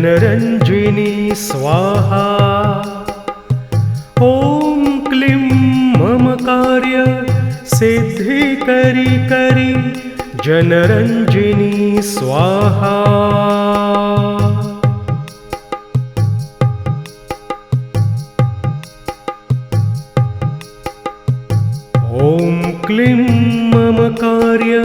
जनरञ्जिनी स्वाहा। ॐ क्लीं मम कार्य सिद्धिकरि करि जनरञ्जिनी स्वाहा। ॐ क्लीं मम कार्य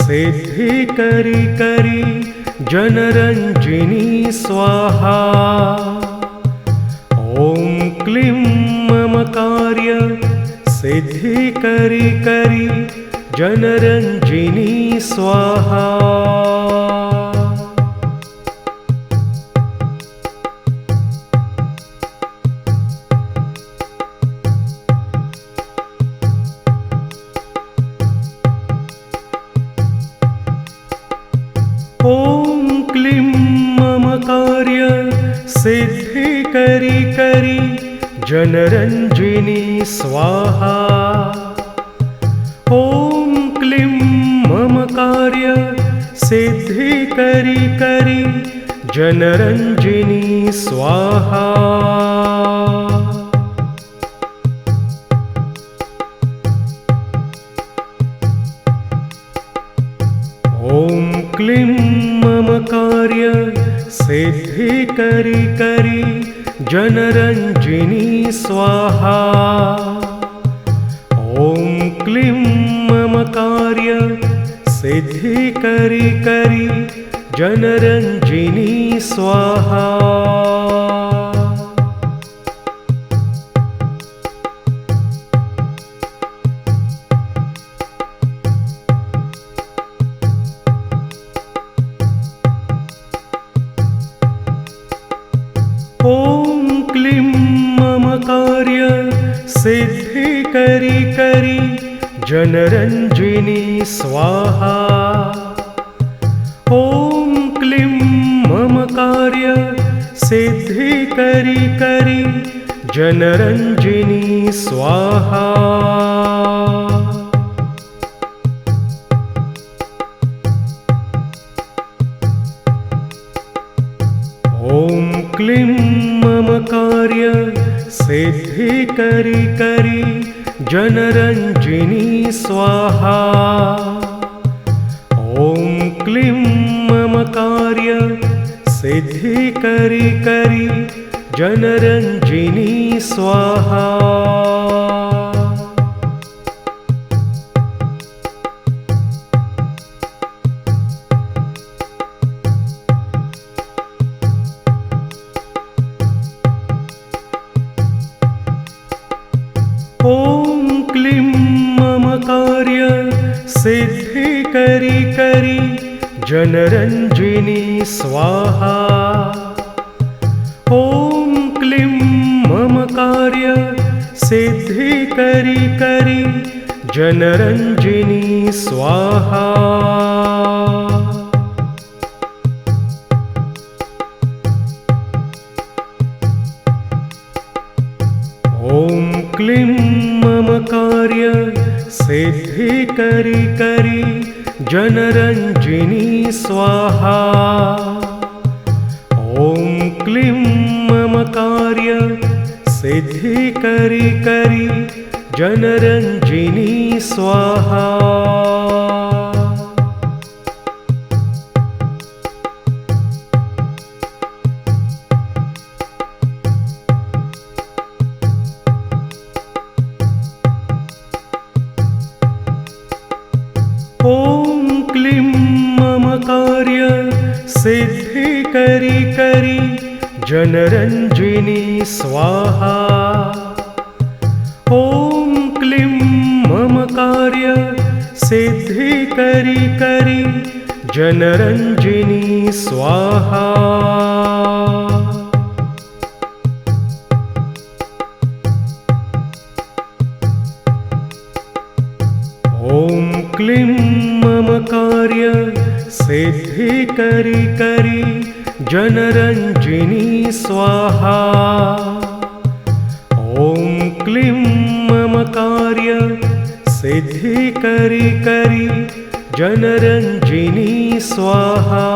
सिद्धिकरि करि जनरञ्जिनी स्वाहा। ॐ क्लीं मम कार्य सिद्धिकरि करि जनरञ्जिनी स्वाहा मम कार्य सिद्धिकरि करि जनरञ्जिनी स्वाहा। ॐ क्लीं मम कार्य सिद्धिकरि करि जनरञ्जिनी स्वाहा। ॐ क्लीं कार्य सिद्धिकरि करि जनरञ्जिनी स्वाहा। ॐ क्लीं मम कार्य सिद्धिकरि करि जनरञ्जिनी स्वाहा करि जनरञ्जिनी स्वाहा। ॐ क्लीं मम कार्य सिद्धिकरि करी जनरञ्जिनी स्वाहा। ॐ क्लीं मम कार्य सिद्धि करी करि जनरञ्जिनी स्वाहा। ॐ क्लीं मम कार्य सिद्धिकरि करि जनरञ्जिनी स्वाहा जनरञ्जिनी स्वाहा। ॐ क्लीं मम कार्य सिद्धि करी करी जनरंजिनी स्वाहा। सिद्धिकरि करि जनरञ्जिनी स्वाहा। ॐ क्लीं मम कार्य सिद्धिकरि करि जनरञ्जिनी स्वाहा ॐ क्लीं मम कार्य सिद्धिकरि करि जनरञ्जिनी स्वाहा। ॐ क्लीं मम कार्य सिद्धिकरि करि जनरञ्जिनी स्वाहा क्लीं मम कार्य सिद्धिकरि करि जनरञ्जिनी स्वाहा। ॐ क्लीं मम कार्य सिद्धिकरि करि जनरञ्जिनी स्वाहा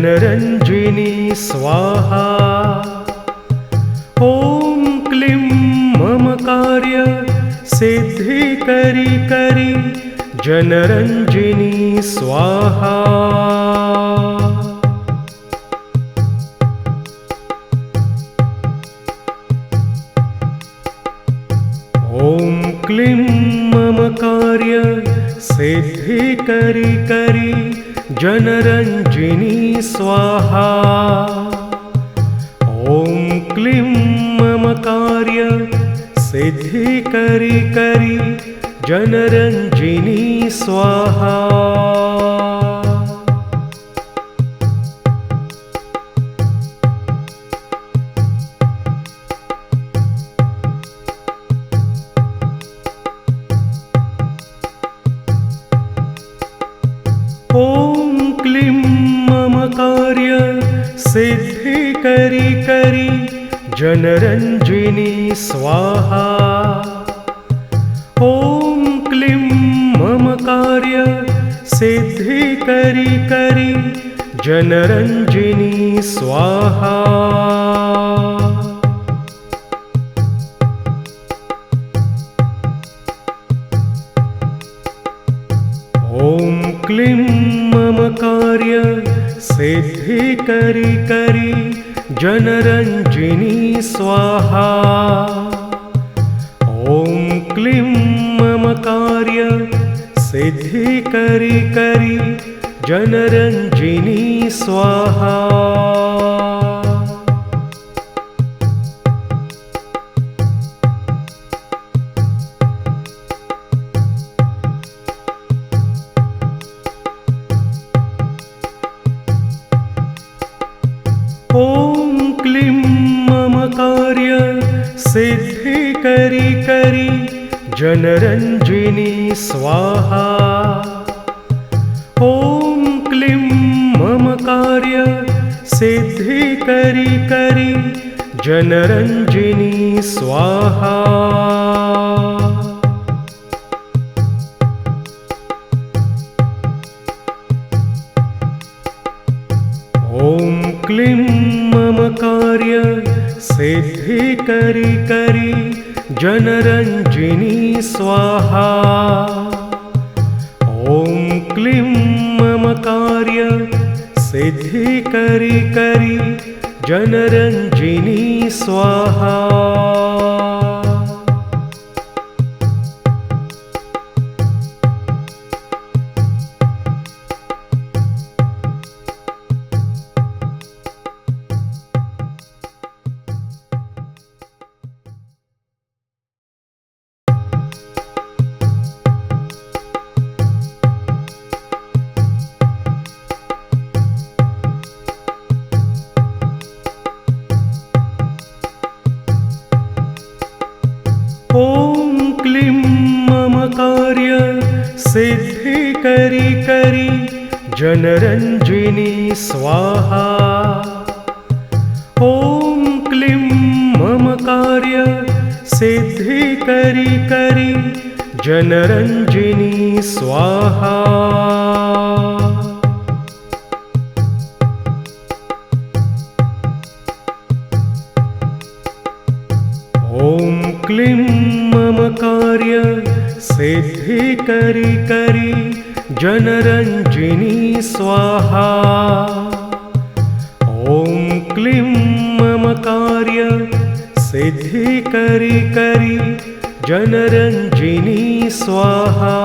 जनरञ्जिनी स्वाहा। ॐ क्लीं मम कार्य सिद्धिकरि करि जनरञ्जिनी स्वाहा। ॐ क्लीं मम कार्य सिद्धिकरि करि जनरञ्जिनी स्वाहा। ॐ क्लीं मम कार्य सिद्धिकरि करि जनरञ्जिनी स्वाहा सिद्धिकरि करि जनरञ्जिनी स्वाहा। ॐ क्लीं मम कार्य सिद्धिकरि करि जनरञ्जिनी स्वाहा। ॐ क्लीं मम कार्य सिद्धिकरि करि जनरञ्जिनी स्वाहा। ॐ क्लीं मम कार्य सिद्धिकरि करि जनरञ्जिनी स्वाहा जनरञ्जिनी स्वाहा। ॐ क्लीं मम कार्य सिद्धिकरि करि जनरञ्जिनी स्वाहा। ॐ क्लीं मम कार्य सिद्धिकरि करि जनरञ्जिनी स्वाहा। ॐ क्लीं मम कार्य सिद्धिकरि करि जनरञ्जिनी स्वाहा सिद्धिकरि करि जनरञ्जिनी स्वाहा। ॐ क्लीं मम कार्य सिद्धिकरि करि जनरञ्जिनी स्वाहा। ॐ क्लीं सिद्धिकरि करि जनरञ्जिनी स्वाहा। ॐ क्लीं मम कार्य सिद्धिकरि करि जनरञ्जिनी स्वाहा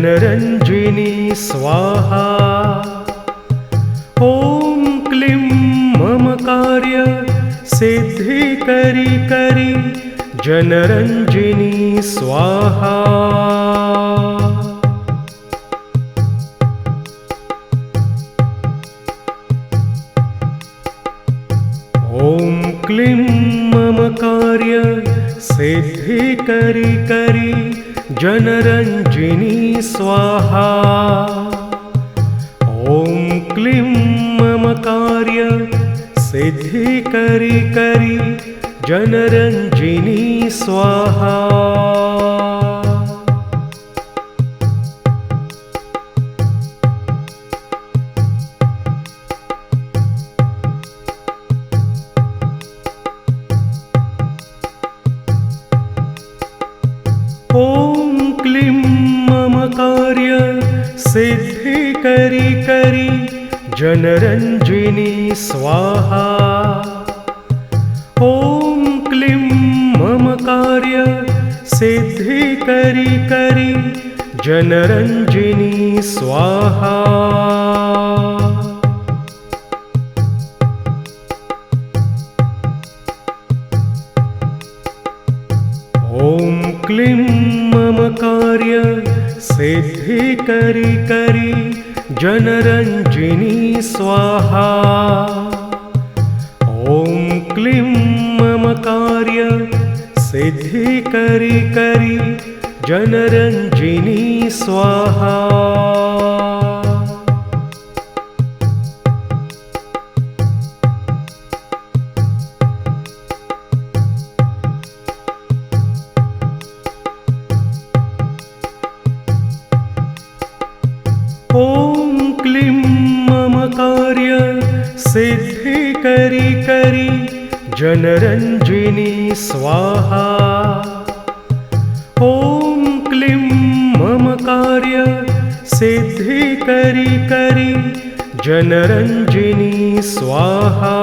जनरञ्जिनी स्वाहा। ॐ क्लीं मम कार्य सिद्धिकरि करि जनरञ्जिनी स्वाहा। ॐ क्लीं मम कार्य सिद्धिकरि करि जनरञ्जिनी स्वाहा। ॐ क्लीं मम कार्य सिद्धिकरि करि जनरञ्जिनी स्वाहा। ॐ क्लीं मम कार्य सिद्धिकरि करि जनरञ्जिनी स्वाहा। ॐ क्लीं मम कार्य सिद्धिकरि करि जनरञ्जिनी स्वाहा। ॐ क्लीं मम कार्य सिद्धिकरि करि जनरञ्जिनी स्वाहा। ॐ क्लीं मम कार्य सिद्धिकरि करि जनरञ्जिनी स्वाहा जनरञ्जिनी स्वाहा। ॐ क्लीं मम कार्य सिद्धिकरि करि जनरञ्जिनी स्वाहा।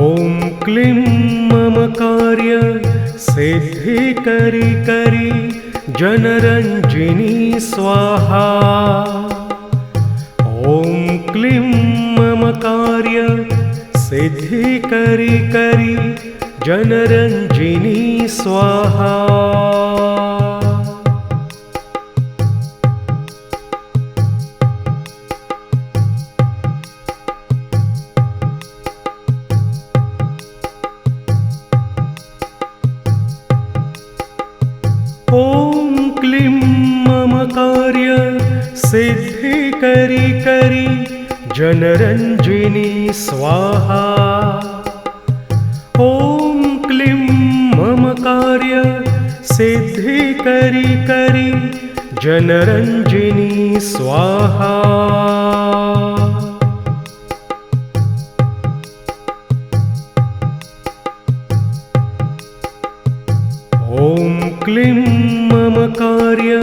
ॐ क्लीं मम कार्य सिद्धिकरि करि जनरञ्जिनी स्वाहा। ॐ क्लीं मम कार्य सिद्धिकरि करि जनरञ्जिनी स्वाहा सिद्धिकरि करि जनरञ्जिनी स्वाहा। ॐ क्लीं मम कार्य सिद्धिकरि करि जनरञ्जिनी स्वाहा। ॐ क्लीं मम कार्य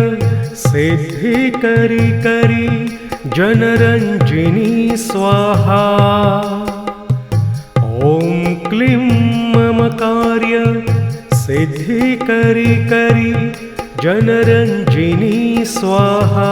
सिद्धिकरि करि जनरञ्जिनी स्वाहा। ॐ क्लीं मम कार्य सिद्धिकरि करि जनरञ्जिनी स्वाहा